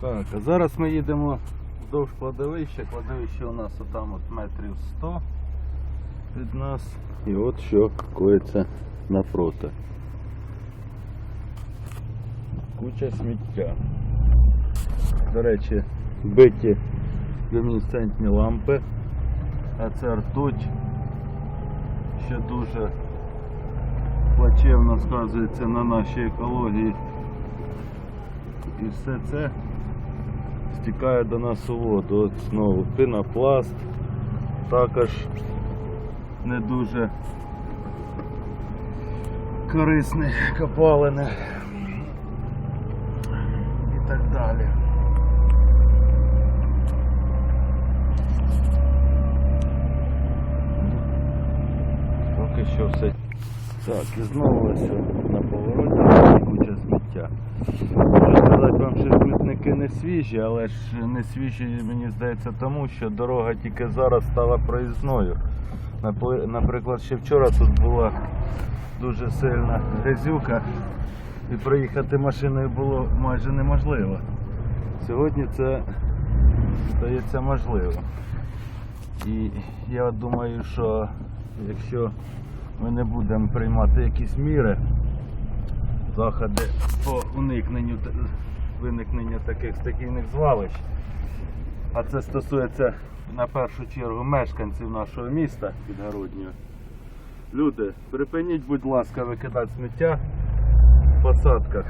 Так, а зараз ми їдемо вздовж кладовища. Кладовище у нас отам от метрів 100 від нас. І от що коїться напроти. Куча сміття. До речі, биті люмінесцентні лампи. А це ртуть, що дуже плачевно сказується на нашій екології. І все це стікає до нас у воду. От знову пінопласт також не дуже корисне копалини і так далі. Поки що все. Так, і знову ось на повороті куча сміття. Можу сказати вам, що смітники не свіжі, але ж не свіжі, мені здається, тому що дорога тільки зараз стала проїзною. Наприклад, ще вчора тут була дуже сильна грязюка і проїхати машиною було майже неможливо. Сьогодні це стається можливо. І я думаю, що якщо ми не будемо приймати якісь міри, заходи по уникненню виникнення таких стихійних звалищ, а це стосується на першу чергу мешканців нашого міста Підгороднього. Люди, припиніть, будь ласка, викидати сміття в посадках.